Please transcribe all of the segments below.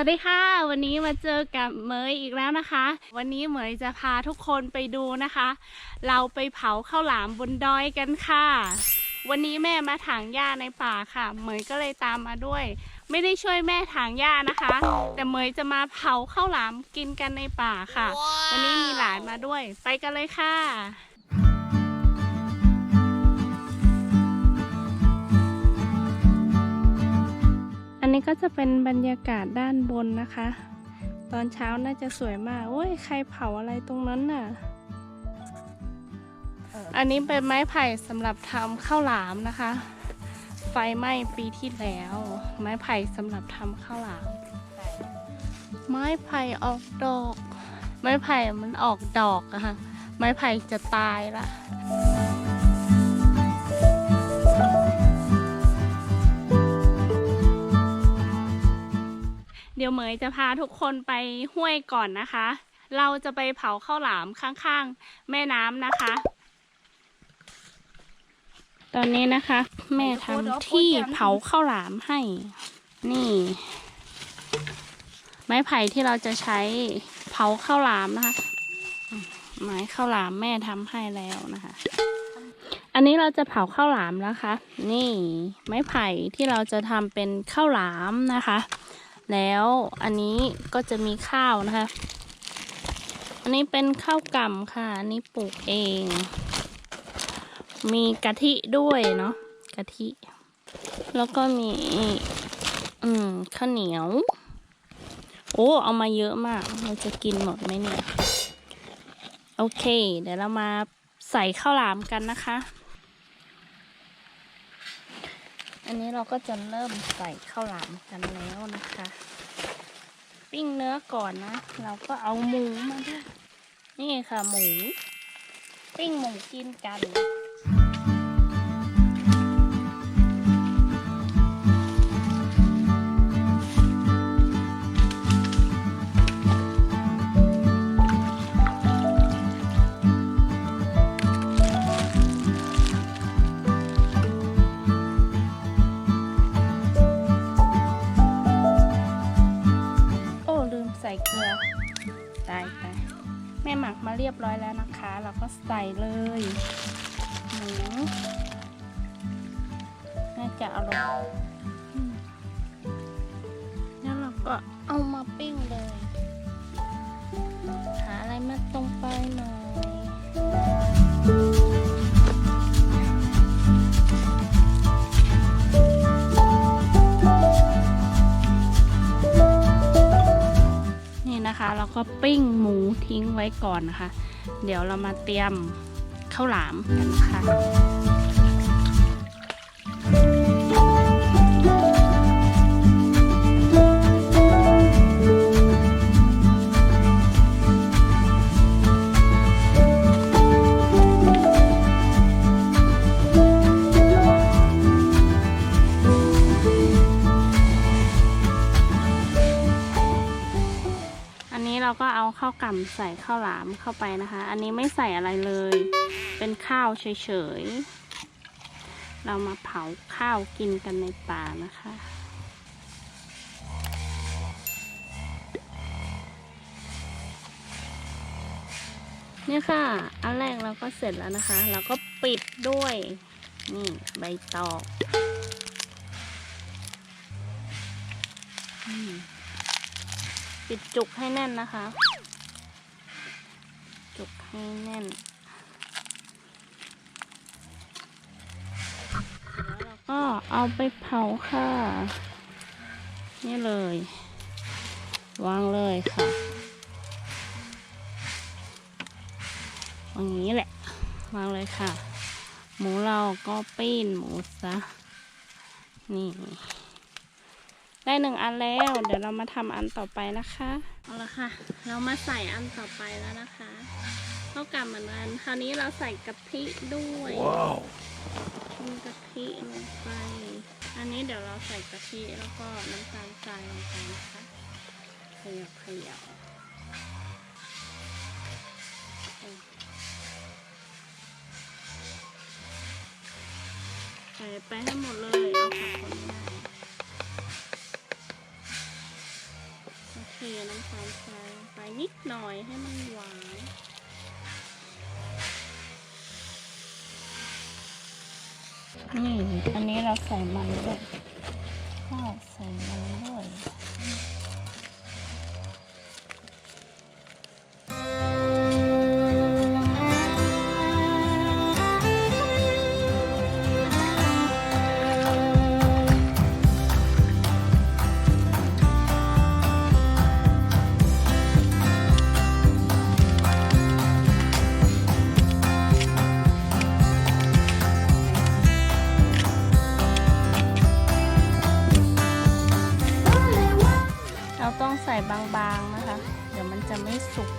วัสดีค่ะ วันนี้มาเจอกับเหมยอีกแล้วนะคะ วันนี้เหมยจะพาทุกคนไปดูนะคะ เราไปเผาข้าวหลามบนดอยกันค่ะ วันนี้แม่มาถางหญ้าในป่าค่ะ เหมยก็เลยตามมาด้วย ไม่ได้ช่วยแม่ถางหญ้านะคะ แต่เหมยจะมาเผาข้าวหลามกินกันในป่าค่ะ วันนี้มีหลานมาด้วย ไปกันเลยค่ะ ก็จะเป็นบรรยากาศด้านบนนะคะ ตอนเช้าน่าจะสวยมาก โอ้ยใครเผาอะไรตรงนั้นน่ะ อันนี้เป็นไม้ไผ่สำหรับทำข้าวหลามนะคะ ไฟไหม้ปีที่แล้ว ไม้ไผ่สำหรับทำข้าวหลาม ไม้ไผ่ออกดอก ไม้ไผ่มันออกดอกอะค่ะ ไม้ไผ่จะตายละ ดี๋ยวเหมยจะพาทุกคนไปห้วยก่อนนะคะ เราจะไปเผาข้าวหลามข้างๆ แม่น้ำนะคะ ตอนนี้นะคะ แม่ทำที่เผาข้าวหลามให้ นี่ ไม้ไผ่ที่เราจะใช้เผาข้าวหลามนะคะ ไม้ข้าวหลามแม่ทำให้แล้วนะคะอันนี้เราจะเผาข้าวหลามแล้วค่ะนี่ไม้ไผ่ที่เราจะทำเป็นข้าวหลามนะคะ แล้วอันนี้ก็จะมีข้าวนะคะ อันนี้เป็นข้าวกล่ำค่ะ อันนี้ปลูกเอง มีกะทิด้วยเนาะกะทิ แล้วก็มี อืมข้าวเหนียว โอ้ เอามาเยอะมากเราจะกินหมดไหมเนี่ย โอเค เดี๋ยวเรามาใส่ข้าวหลามกันนะคะ อันนี้เราก็จะเริ่มใส่ข้าวหลามกันแล้วนะคะ ปิ้งเนื้อก่อนนะ เราก็เอาหมูมาด้วย นี่ค่ะหมู ปิ้งหมูกินกัน เราก็ใส่เลยหมูน่าจะอร่อยแล้วเราก็เอามาปิ้งเลย หาอะไรมาตรงไปหน่อยนี่นะคะเราก็ปิ้งหมูทิ้งไว้ก่อนนะคะ เดี๋ยวเรามาเตรียมข้าวหลามกันค่ะคะ เราก็เอาข้าวกล่ำใส่ข้าวหลามเข้าไปนะคะ อันนี้ไม่ใส่อะไรเลย เป็นข้าวเฉยๆ เรามาเผาข้าวกินกันในป่านะคะเนี่ยค่ะ อันแรกเราก็เสร็จแล้วนะคะ เราก็ปิดด้วย นี่ใบตองอืม ปิดจุกให้แน่นนะคะ จุกให้แน่น แล้วก็เอาไปเผาค่ะ นี่เลย วางเลยค่ะอย่างนี้แหละ วางเลยค่ะ หมูเราก็ปิ้นหมูซะ นี่ ได้หนึ่งอันแล้ว เดี๋ยวเรามาทำอันต่อไปนะคะเอาละค่ะ เรามาใส่อันต่อไปแล้วนะคะเท่ากับเหมือนกันคราวนี้เราใส่กะทิด้วยมีกะทิลงไป อันนี้เดี๋ยวเราใส่กะทิแล้วก็น้ำตาลทรายลงไปนะคะขยับขยับใส่ไปให้หมดเลยเอาผักคนไม่ได้ เทน้ำตาลทรายลงไป นิดหน่อยให้มันหวาน นี่ อันนี้เราใส่มันด้วยข้าว ต้องใส่บางๆนะคะ เดี๋ยวมันจะไม่สุก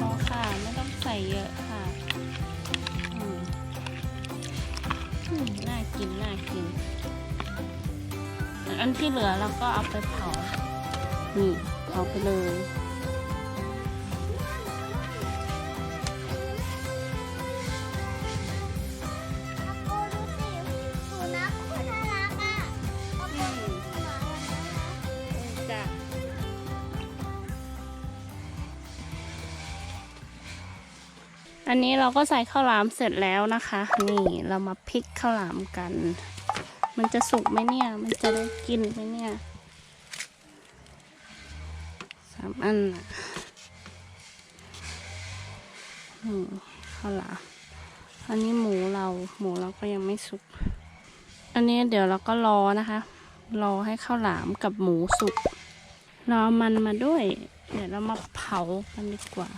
พอค่ะไม่ต้องใส่เยอะค่ะอืมอืมน่ากินน่ากิน อันที่เหลือเราก็เอาไปเผานี่เผาไปเลย อันนี้เราก็ใส่ข้าวหลามเสร็จแล้วนะคะ นี่เรามาพลิกข้าวหลามกัน มันจะสุกไหมเนี่ย มันจะได้กินไหมเนี่ยสามอันน่ะนี่ข้าวหลามอันนี้หมูเราหมูเราก็ยังไม่สุก อันนี้เดี๋ยวเราก็รอนะคะ รอให้ข้าวหลามกับหมูสุกรอมันมาด้วย เดี๋ยวเรามาเผากันดีกว่า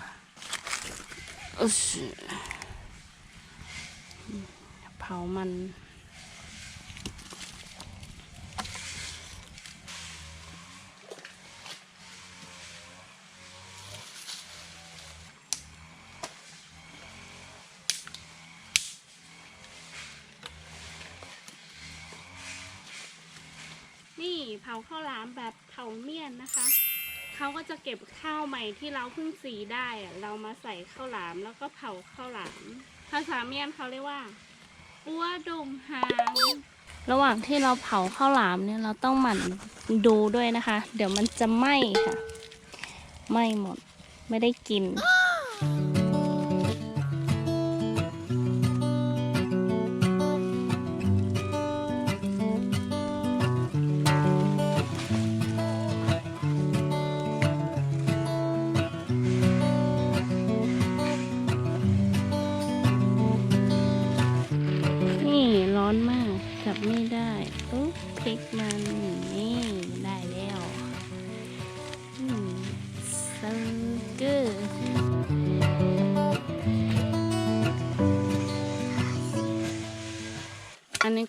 เผามันนี่เผาข้าวหลามแบบเผาเมี่ยนนะคะ เขาก็จะเก็บข้าวใหม่ที่เราเพิ่งสีได้อะเรามาใส่ข้าวหลามแล้วก็เผาข้าวหลาม ภาษาเมียนเขาเรียกว่าปัวดงหาง ระหว่างที่เราเผาข้าวหลามเนี่ยเราต้องหมั่นดูด้วยนะคะ เดี๋ยวมันจะไหม้ค่ะไหม้หมด ไม่ได้กิน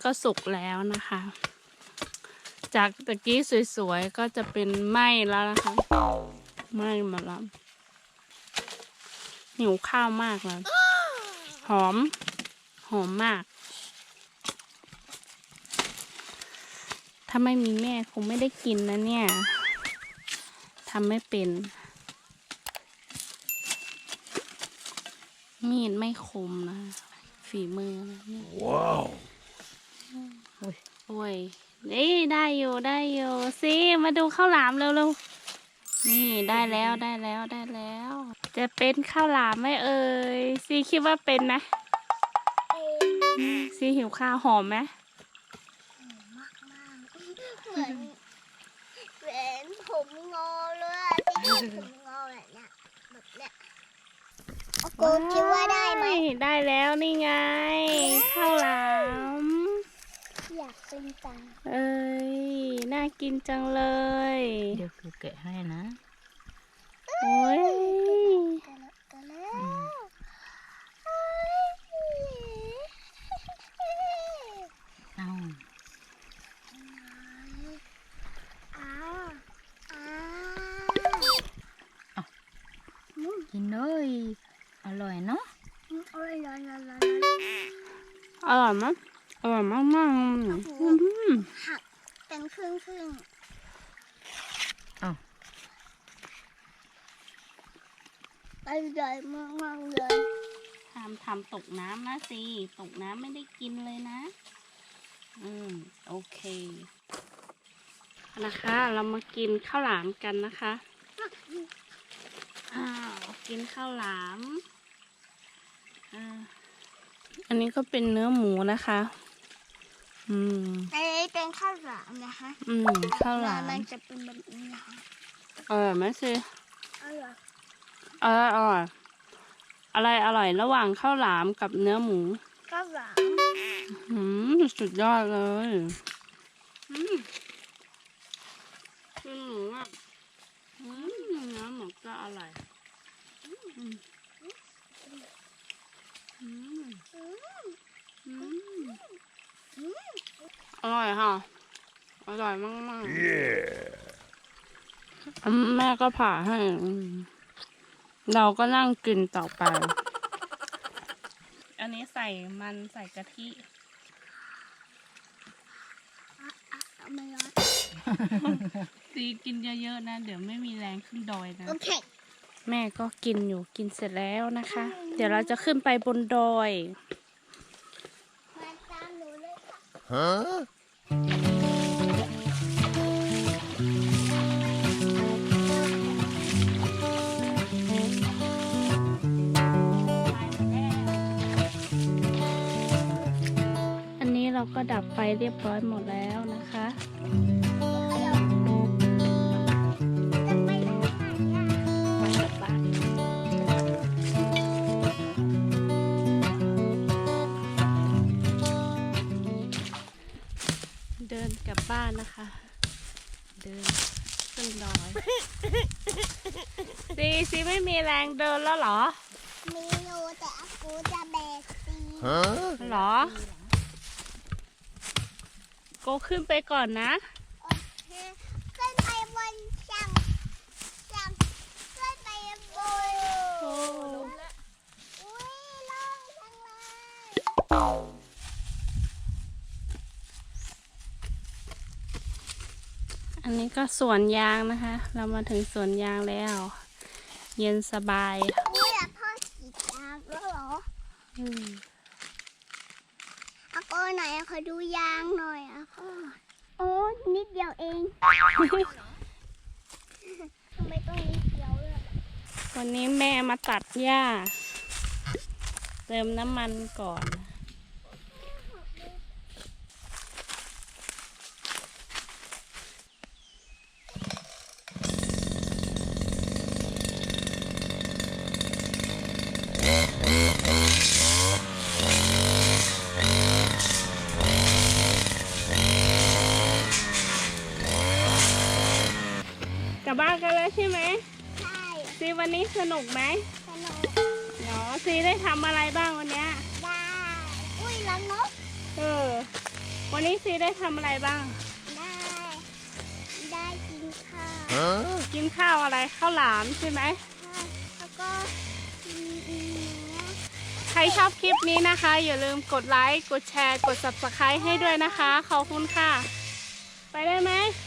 ก็สุกแล้วนะคะ จากตะกี้สวยๆ ก็จะเป็นไหม้แล้วนะคะไหม้หมาแล้วหิวข้าวมากเลยหอม หอมมาก ถ้าไม่มีแม่คงไม่ได้กินนะเนี่ยทำไม่เป็น มีดไม่คมนะ ฝีมือนะเนี่ยว้าว โอ้ยนี่ได้อยู่ได้อยู่สิมาดูข้าวหลามเร็วๆนี่ได้แล้วได้แล้วได้แล้ว จะเป็นข้าวหลามไหมเอ่ยซีคิดว่าเป็นไหมเอ๊ะซีหิวข้าวหอมไหมมากมากเหมือนเหมือนผมงอเลยอะที่ผมงอแบบเนี้ยแบบเนี้ยโอ้โหคิดว่าได้ไหมได้แล้วนี่ไงข้าวหลามอยา กเป็นจัง เอ้ย น่ากินจังเลย เดี๋ยวคือแกะให้นะ โอ้ยกันแล้วกันแล้วเอ้ยเอาอ้าวอ้าวกินเลยอร่อยเนาะอ้ยร้อนร้อนร้อนอร่อยมั้ยอ ร่อยมากมากๆอืมหักเป็นครึ่งครึ่งเอาอร่อยมากมากๆเลยห้ามทำตกน้ำนะสิตกน้ำไม่ได้กินเลยนะ อืม โอเค นะคะ เรามากินข้าวหลามกันนะคะอ้าวกินข้าวหลาม อ่าอันนี้ก็เป็นเนื้อหมูนะคะ อืมอันนี้เป็นข้าวหลามนะคะอืมข้าวหลามมันจะเป็นแบบนี้นะคะอร่อยไหมสิอร่อยอร่อยอร่อยอะไรอร่อยระหว่างข้าวหลามกับเนื้อหมูข้าวหลามอืมสุดยอดเลยอืมคือหมูอะอืมเนื้อหมูก็อร่อยอืมอืมอืม อืมอร่อยค่ะ อร่อยมากมากๆแม่ก็ผ่าให้อืมเราก็นั่งกินต่อไป อันนี้ใส่มันใส่กะทิเอามาร้อนตีกินเยอะๆนะ เดี๋ยวไม่มีแรงขึ้นดอยนะ โอเค แม่ก็กินอยู่กินเสร็จแล้วนะคะ เดี๋ยวเราจะขึ้นไปบนดอย มาตามหนูเลย ค่ะอันนี้เราก็ดับไฟเรียบร้อยหมดแล้วนะคะ นนะคะ เดินขึ้นดอยซีซีไม่มีแรงเดินแล้วเหรอ มีอยู่แต่อากูจะแบกซีเหรอ โกขึ้นไปก่อนนะโอเคขึ้นไปบนช่างช่างขึ้นไปบนโอ้อุ้ยโล่งจังเลย อันนี้ก็สวนยางนะคะ เรามาถึงสวนยางแล้ว เย็นสบายอุ้ยแล้วพ่อขีดยางแล้วเหรออืมอาโกไหนอะขอดูยางหน่อยอะพ่อโอ้นิดเดียวเองทำไมต้องนิดเดียวเลยวันนี้แม่มาตัดหญ้า เติมน้ำมันก่อน กลับบ้านกันแล้วใช่ไหม ใช่ ซีวันนี้สนุกไหมสนุกเนาะซีได้ทำอะไรบ้างวันเนี้ยได้อุ้ยลังนกเออ วันนี้ซีได้ทำอะไรบ้าง ได้ ได้กินข้าว กินข้าวอะไรข้าวหลามใช่ไหมค่ะแล้วก็กินเนื้อใครชอบคลิปนี้นะคะ อย่าลืมกดไลค์ กดแชร์ กด subscribe ให้ด้วยนะคะ ขอบคุณค่ะ ไปได้ไหมไ